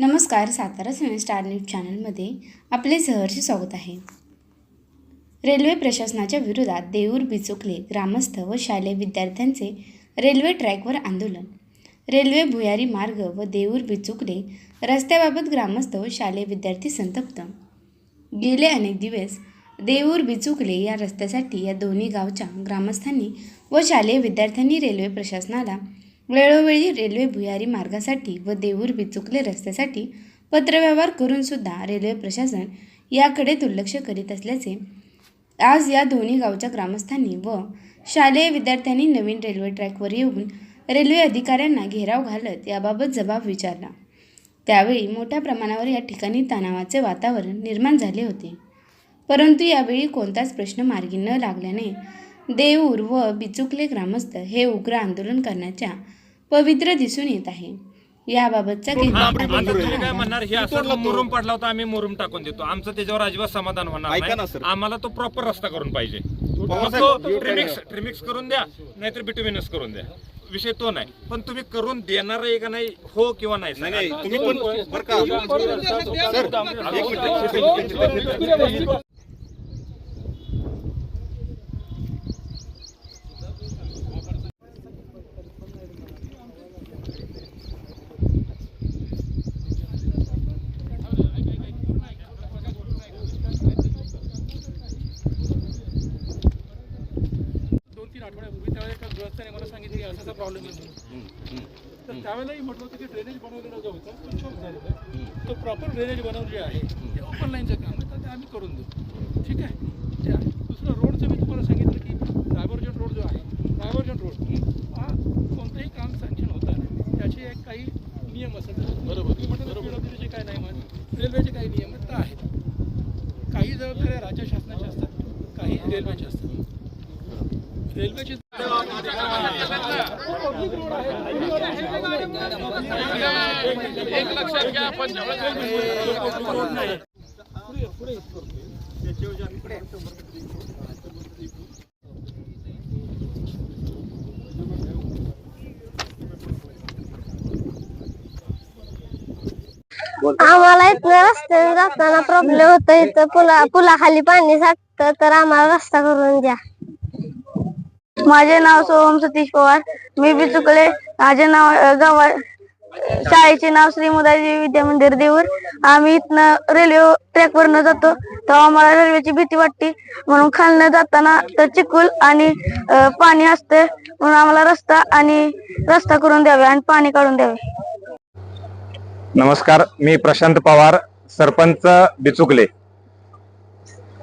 नमस्कार सातारा सिने star news चॅनलमध्ये आपले सहर्ष स्वागत आहे. रेल्वे प्रशासनाच्या विरोधात देऊर बिचुकले ग्रामस्थ व शालेय विद्यार्थ्यांचे रेल्वे ट्रॅकवर आंदोलन. रेल्वे भुयारी मार्ग व देऊर बिचुकले रस्त्याबाबत ग्रामस्थ व शालेय विद्यार्थी संतप्त. गेले अनेक दिवस देऊर बिचुकले या रस्त्यासाठी या दोन्ही गावच्या ग्रामस्थांनी व शालेय विद्यार्थ्यांनी रेल्वे प्रशासनाला वेळोवेळी रेल्वे भुयारी मार्गासाठी व देऊर बिचुकले रस्त्यासाठी पत्रव्यवहार करूनसुद्धा रेल्वे प्रशासन याकडे दुर्लक्ष करीत असल्याचे आज या दोन्ही गावच्या ग्रामस्थांनी व शालेय विद्यार्थ्यांनी नवीन रेल्वे ट्रॅकवर येऊन रेल्वे अधिकाऱ्यांना घेराव घालत याबाबत जबाब विचारला. त्यावेळी मोठ्या प्रमाणावर या ठिकाणी तणावाचे वातावरण निर्माण झाले होते. परंतु यावेळी कोणताच प्रश्न मार्गी न लागल्याने देऊर व बिचुकले ग्रामस्थ हे उग्र आंदोलन करण्याच्या पवित्र दिसून येत आहे. याबाबतचा मुरुम पडला होता आम्ही मुरुम टाकून देतो. आमचं त्याच्यावर अजिबात समाधान होणार ऐका ना, नाही. सर. आम्हाला तो प्रॉपर रस्ता करून पाहिजे. मग तो ट्रिमिक्स ट्रिमिक्स करून द्या नाहीतर बिटुमिनस करून द्या. विषय तो नाही. पण तुम्ही करून देणार आहे का नाही हो किंवा नाही नाही नाही तुम्ही पण बरं का. सर एक मिनिट दोन तीन आठवड्यापूर्वी त्यावेळेला एका गृहस्थाने मला सांगितलं की असा प्रॉब्लेम आहे म्हणून तर त्यावेळेलाही म्हटलं होतं की ड्रेनेज बनवलेलं जो होता तो चोक झालेला आहे. तो प्रॉपर ड्रेनेज बनवून जे आहे ते ओपन लाईनचं काम आहे. तर ते आम्ही करून देऊ. ठीक आहे? ते आहे. दुसरं रोडचं मी तुम्हाला सांगितलं की डायव्हर्जन रोड जो आहे डायव्हर्जन रोड हा कोणतंही काम सँक्शन होतं त्याचे एक काही नियम असतात. बरोबर जे काय नाही म्हणत. रेल्वेचे काही नियम आहेत तर आहेत. काही जबाबदाऱ्या राज्य शासनाच्या असतात काही रेल्वेच्या असतात. रेल्वेची आम्हाला इथनं रस्त्याने जाताना प्रॉब्लेम होतो इथं पुला पुलाखाली पाणी साठतं तर आम्हाला रस्ता करून द्या. माझे नाव सोहम सतीश पवार. मी बी चुकले माझे नाव अ, गावा शाळेचे नाव श्री मुदाजी विद्या मंदिर देऊर. आम्ही इथनं रेल्वे ट्रॅक वरनं जातो. तेव्हा आम्हाला रेल्वेची भीती वाटते. म्हणून खालनं जाताना तर चिखल आणि पाणी असते. म्हणून आम्हाला रस्ता आणि रस्ता करून द्यावे आणि पाणी काढून द्यावे. नमस्कार. मी प्रशांत पवार सरपंच बिचुकले.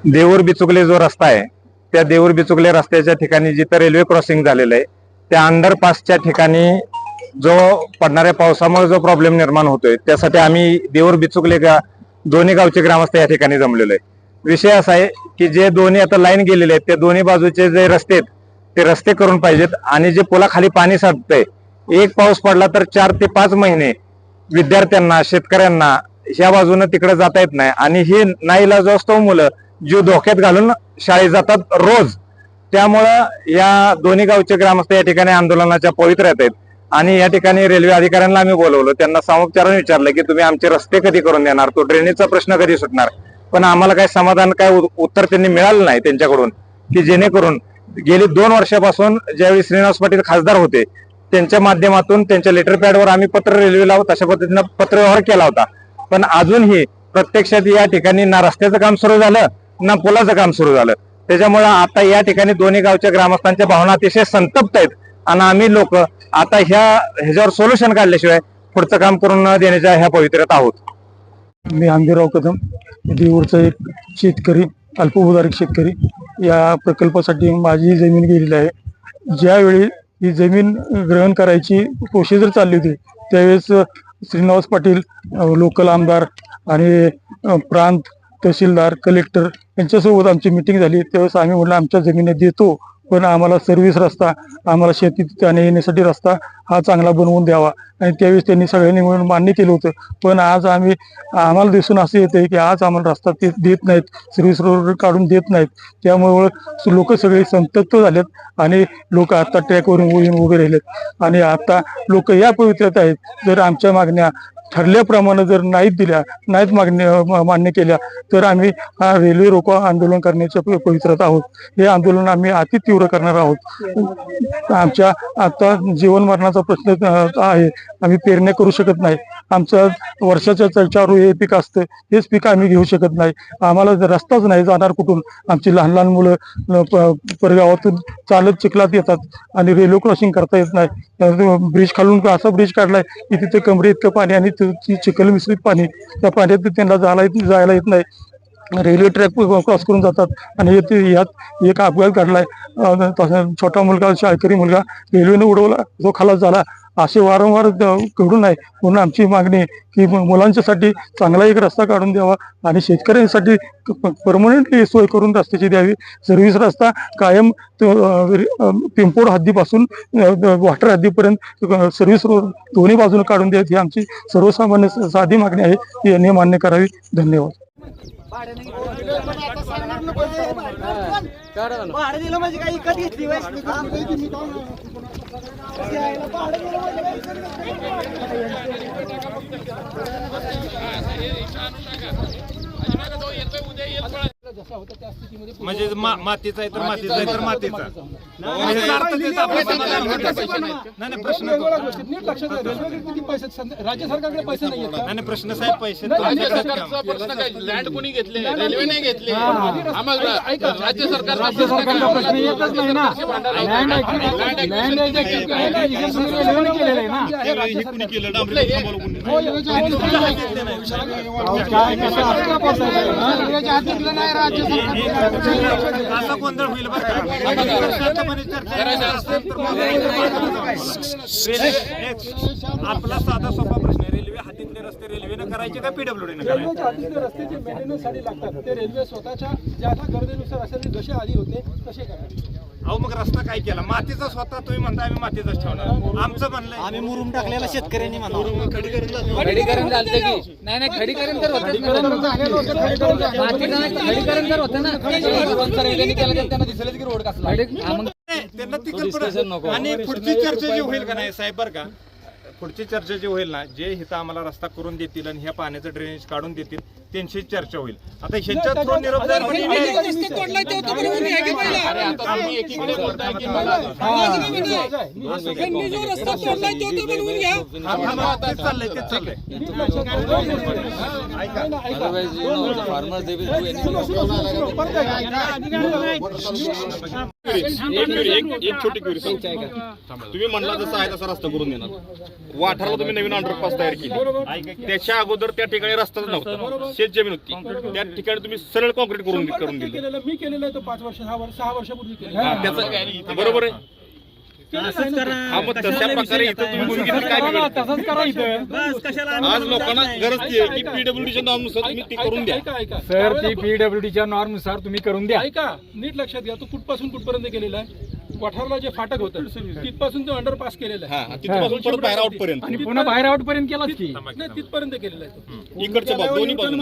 देऊर बिचुकले जो रस्ता आहे त्या देऊर बिचुकले रस्त्याच्या ठिकाणी जिथं रेल्वे क्रॉसिंग झालेलं आहे त्या अंडरपासच्या ठिकाणी जो पडणाऱ्या पावसामुळे जो प्रॉब्लेम निर्माण होतोय त्यासाठी आम्ही देऊर बिचुकले गा दोन्ही गावचे ग्रामस्थ या ठिकाणी जमलेलो आहे विषय असा आहे की जे दोन्ही आता लाईन गेलेले आहेत त्या दोन्ही बाजूचे जे रस्ते आहेत ते रस्ते करून पाहिजेत आणि जे पुलाखाली पाणी साधतंय एक पाऊस पडला तर चार ते पाच महिने विद्यार्थ्यांना शेतकऱ्यांना ह्या बाजूनं तिकडे जाता येत नाही आणि हे नाईलाज असतो मुलं जीव धोक्यात घालून शाळेत जातात रोज. त्यामुळं या दोन्ही गावचे ग्रामस्थ या ठिकाणी आंदोलनाच्या पवित्र्यात आहेत. आणि या ठिकाणी रेल्वे अधिकाऱ्यांना आम्ही बोलवलं. त्यांना सामोपचारून विचारलं की तुम्ही आमचे रस्ते कधी करून देणार? तो ड्रेनेजचा प्रश्न कधी सुटणार? पण आम्हाला काय समाधान काय उत्तर त्यांनी मिळालं नाही त्यांच्याकडून की जेणेकरून गेली दोन वर्षापासून ज्यावेळी श्रीनिवास पाटील खासदार होते त्यांच्या माध्यमातून त्यांच्या लेटर पॅडवर आम्ही पत्र रेल्वेला तशा पद्धतीनं पत्रव्यवहार केला होता. पण अजूनही प्रत्यक्षात या ठिकाणी ना रस्त्याचं काम सुरू झालं ना पुलाचं काम सुरू झालं. त्याच्यामुळे आता या ठिकाणी दोन्ही गावच्या ग्रामस्थांच्या भावना अतिशय संतप्त आहेत. आणि आम्ही लोक आता ह्या ह्याच्यावर सोल्युशन काढल्याशिवाय पुढचं काम करून न देण्याच्या ह्या पवित्र्यात आहोत. मी आंबेराव कदम देऊरचा एक शेतकरी अल्पभूधारक शेतकरी. या प्रकल्पासाठी माझी जमीन गेलेली आहे. ज्यावेळी ही जमीन ग्रहण करायची प्रोसिजर चालली होती त्यावेळेस श्रीनिवास पाटील लोकल आमदार आणि प्रांत तहसीलदार कलेक्टर यांच्यासोबत आमची मिटिंग झाली. त्यावेळेस आम्ही म्हटलं आमच्या जमिनी देतो पण आम्हाला सर्व्हिस रस्ता आम्हाला शेतीत जाण्या येण्यासाठी रस्ता हा चांगला बनवून द्यावा. आणि त्यावेळेस त्यांनी सगळ्यांनी मिळून मान्य केलं होतं. पण आज आम्ही आम्हाला दिसून असं येतं की आज आम्हाला रस्ता ते देत नाहीत सर्व्हिस रोड काढून देत नाहीत. त्यामुळं लोक सगळे संतप्त झालेत आणि लोक आता ट्रॅकवरून येऊन उभे राहिलेत. आणि आता लोक या पवित्र्यात आहेत. जर आमच्या मागण्या ठरल्याप्रमाणे जर नाहीत दिल्या नाहीत मागण्या मान्य केल्या तर आम्ही हा रेल्वे रोको आंदोलन करण्याच्या पवित्रात आहोत. हे आंदोलन आम्ही अति तीव्र करणार आहोत. आमच्या आता जीवन मरणाचा प्रश्न आहे. आम्ही पेरण्या करू शकत नाही. आमचं वर्षाच्या च- हे पीक असतं. हेच पीक आम्ही घेऊ शकत नाही. आम्हाला रस्ताच नाही जाणार कुठून आमची लहान लहान मुलं परगावातून चालत चिखलात येतात आणि रेल्वे क्रॉसिंग करता येत नाही. ब्रिज खालून असा ब्रिज काढलाय की तिथे कमरे इतकं पाणी आणि ती चिखल मिश्रित पाणी त्या पाण्यात त्यांना जायला येत जायला येत नाही. रेल्वे ट्रॅक क्रॉस करून जातात. आणि हे ते यात एक अपघात घडलाय. छोटा मुलगा शाळकरी मुलगा रेल्वेने उडवला. जो खालास झाला. असे वारंवार घडून आहे म्हणून आमची मागणी आहे की मुलांच्यासाठी चांगला एक रस्ता काढून द्यावा आणि शेतकऱ्यांसाठी परमनंटली सोय करून रस्त्याची द्यावी. सर्व्हिस रस्ता कायम पिंपोड हद्दीपासून वाटर हद्दीपर्यंत सर्व्हिस रोड दोन्ही बाजूने काढून द्यावी ही आमची सर्वसामान्य साधी मागणी आहे. ती यांनी मान्य करावी. धन्यवाद. भाडं दिलं म्हणजे येतोय उद्या येत म्हणजे मा- मातीचा आहे तर मातीचा आहे तर मातीचा म्हणजे अर्थ तेच आपलं समाधान होतं. नाही नाही प्रश्न तो- वेगवेगळ्या गोष्टी नीट लक्षात घ्या रेल्वे किती पैसे सं- राज्य सरकारकडे पैसे नाही आहेत का? नाही नाही, प्रश्न साहेब पैसे नाही, राज्य तुमच्याकडेच सरकारचा काम. प्रश्न काय लँड कोणी घेतले रेल्वे नाही घेतले आम्हाला ऐका, राज्य सरकार राज्य सरकारचा प्रश्न येतच नाही ना लँड लँड रेल्वेने केलेलं आहे ना हे हो. काय कसं असं का बोलताय? हा, रेल्वेच्या हाती दिलं नाही राज्य असा गोंधळ होईल आपला साधा सोपा प्रश्न आहे रेल्वे हातीतले रस्ते रेल्वेनं करायचे का? पीडब्ल्यूडीनं करायचे? रेल्वेच्या हातीतले रस्ते जे मेंटेनन्ससाठी लागतात ते रेल्वे स्वतःच्या ज्या ज्या गरजेनुसार असेल जसे आधी होते तसे करायचे अहो मग रस्ता काय केला मातीचा स्वतः तुम्ही म्हणता आम्ही मातीचाच ठेवणार आमचं आहे- आम्ही मुरुम टाकलेला शेतकऱ्यांनी म्हणा खडीकरण होतं, खडीकरण झालेलं नाही, त्यांना ती कल्पना आणि पुढची चर्चा जी होईल का नाही साहेब बरं का पुढची चर्चा जी होईल ना जे इथं आम्हाला रस्ता करून देतील आणि ह्या पाण्याचं ड्रेनेज काढून देतील त्यांची चर्चा होईल. आता ह्यांच्या थ्रू निरोप द्यायला पण email- अरे आता तुम्ही एकीकडे बोलताय की मला तेच चाललंय. एक छोटी तुम्ही म्हणला जसं आहे तसा रस्ता करून देणार. वाठारला तुम्ही नवीन अंडरपास तयार केली. त्याच्या अगोदर त्या ठिकाणी रस्ताच नव्हता. शेत जमीन होती. त्या ठिकाणी तुम्ही सरळ कॉन्क्रीट करून करून दिलं. मी केलेलं आहे तो पाच वर्ष सहा वर्ष सहा वर्षापूर्वी बरोबर आहे. हा मग तशा प्रकारे इथं तुम्ही बोलून घेतलं काय बिघडलं? आज लोकांना गरज ती आहे की पीडब्ल्यूडीच्या नॉर्मनुसार तुम्ही ती करून द्या. ऐका ऐका. सर ती पीडब्ल्यूडीच्या नॉर्मनुसार तुम्ही करून द्या. ऐका नीट लक्षात घ्या. तो कुठपासून कुठपर्यंत केलेला आहे? वाठारला जे फाटक होतं तिथपासून तो अंडरपास केलेला आहे. हा तिथपासून परत बाहेर आउट पर्यंत. आणि पुन्हा बाहेर आउट पर्यंत केलाच की. नाही तिथपर्यंत केलेला आहे तो. इकडच्या बाजू दोन्ही बाजू